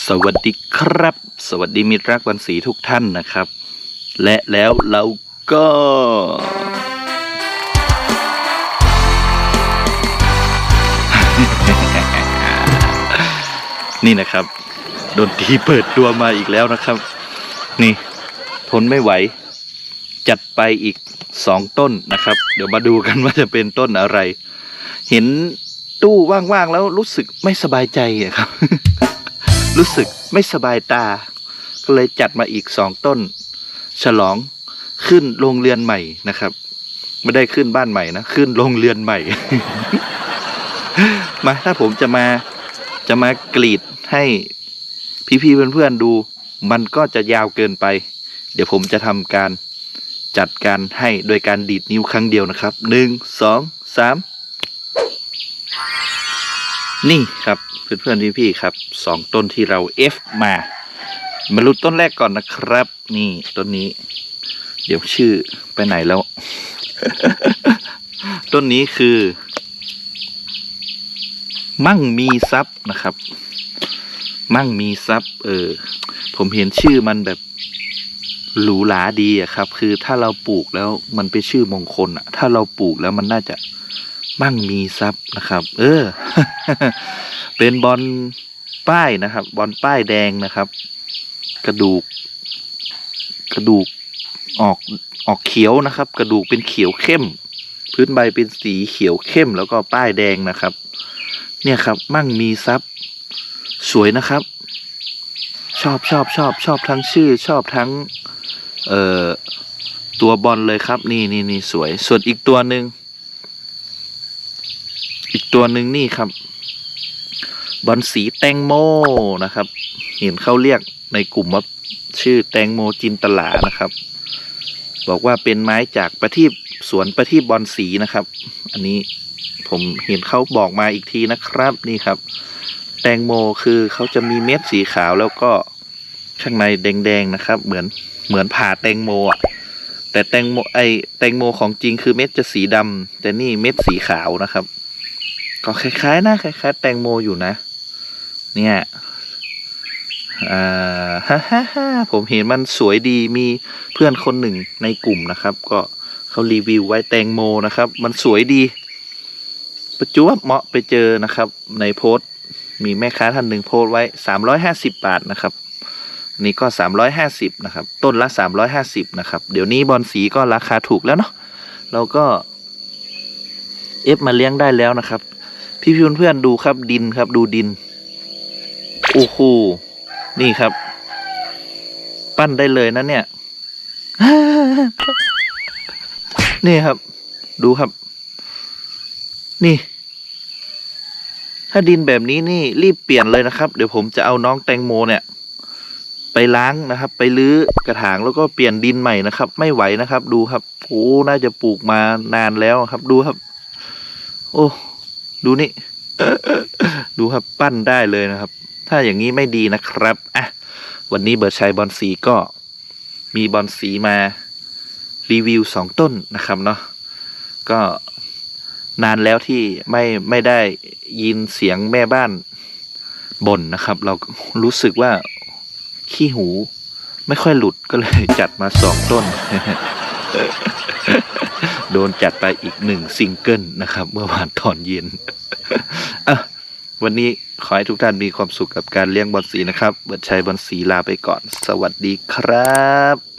สวัสดีครับ สวัสดีมิตรรักวันศรีทุกท่านนะครับ และแล้วเราก็ นี่นะครับดนตรีเปิดตัวมาอีกแล้วนะครับ นี่ ทนไม่ไหว จัดไปอีกสองต้นนะครับ เดี๋ยวมาดูกันว่าจะเป็นต้นอะไร เห็นตู้ว่างๆแล้วรู้สึกไม่สบายใจครับ รู้สึกไม่สบายตา ก็เลยจัดมาอีกสองต้น ฉลองขึ้นโรงเรือนใหม่นะครับ ไม่ได้ขึ้นบ้านใหม่นะ ขึ้นโรงเรือนใหม่ มาถ้าผมจะมาจะมากรีดให้พี่ๆเพื่อนๆดู มันก็จะยาวเกินไป เดี๋ยวผมจะทำการจัดการให้โดยการดีดนิ้วครั้งเดียวนะครับหนึ่งสองสาม นี่ครับเพื่อนๆพี่ๆครับสองต้นที่เรา F มามาลุ้นต้นแรกก่อนนะครับ นี่ต้นนี้ เดี๋ยวชื่อไปไหนแล้ว ต้นนี้คือ มั่งมีทรัพย์นะครับ มั่งมีทรัพย์ เออ ผมเห็นชื่อมันแบบหรูหราดีอะครับ คือถ้าเราปลูกแล้วมันเป็นชื่อมงคลอะถ้าเราปลูกแล้วมันน่าจะ มั่งมีทรัพย์นะครับ เออ เป็นบอลป้ายนะครับ บอลป้ายแดงนะครับ กระดูก กระดูกออกออกเขียวนะครับ กระดูกเป็นเขียวเข้ม พื้นใบเป็นสีเขียวเข้ม แล้วก็ป้ายแดงนะครับ เนี่ยครับ มั่งมีทรัพย์ สวยนะครับ ชอบชอบชอบชอบทั้งชื่อ ชอบทั้ง เอ่อตัวบอลเลยครับ นี่นี่นี่สวย ส่วนอีกตัวหนึ่ง ตัวหนึ่งนี่ครับ บอลสีแตงโมนะครับ เห็นเขาเรียกในกลุ่มว่าชื่อแตงโมจินตลานะครับ บอกว่าเป็นไม้จากประทีปสวนประทีปบอลสีนะครับ อันนี้ผมเห็นเขาบอกมาอีกทีนะครับนี่ครับ แตงโมคือเขาจะมีเม็ดสีขาวแล้วก็ข้างในแดงๆนะครับ เหมือนเหมือนผ่าแตงโมอะแต่แตงโมไอแตงโมของจริงคือเม็ดจะสีดำแต่นี่เม็ดสีขาวนะครับ ก็คล้ายๆนะคล้ายๆแตงโมอยู่นะ เนี่ยอ่าฮ่าฮ่าฮ่าผมเห็นมันสวยดีมีเพื่อนคนหนึ่งในกลุ่มนะครับ ก็เขารีวิวไว้แตงโมนะครับ มันสวยดีประจวบเหมาะไปเจอนะครับ ในโพสต์มีแม่ค้าท่านหนึ่งโพสต์ไว้สามร้อยห้าสิบบาทนะครับนนี่ก็สามร้อยห้าสิบนะครับ ต้นละสามร้อยห้าสิบนะครับ เดี๋ยวนี้บอลสีก็ราคาถูกแล้วเนาะเราก็ เอฟมาเลี้ยงได้แล้วนะครับ พี่พี่เพื่อนๆดูครับดินครับ ดูดินโอ้โหนี่ครับ ปั้นได้เลยนะเนี่ยนี่ครับ ดูครับ นี่ ถ้าดินแบบนี้นี่รีบเปลี่ยนเลยนะครับ เดี๋ยวผมจะเอาน้องแตงโมเนี่ย ไปล้างนะครับ ไปลื้อกระถางแล้วก็เปลี่ยนดินใหม่นะครับ ไม่ไหวนะครับ ดูครับโอ้น่าจะปลูกมานานแล้วครับ ดูครับ โอ้ ดูนี่ดูครับปั้นได้เลยนะครับ ถ้าอย่างนี้ไม่ดีนะครับอะวันนี้เบิร์ดชัยบอลสีก็มีบอลสีมารีวิวสองต้นนะครับเนาะก็นานแล้วที่ไม่ไม่ได้ยินเสียงแม่บ้านบ่นนะครับ เรารู้สึกว่าขี้หูไม่ค่อยหลุดก็เลยจัดมาสองต้น โดนจัดไปอีกหนึ่งซิงเกิลนะครับ เมื่อวานตอนเย็นวันนี้ขอให้ทุกท่านมีความสุขกับการเลี้ยงบอลสีนะครับ เบิร์ดชัยบอลสีลาไปก่อน สวัสดีครับ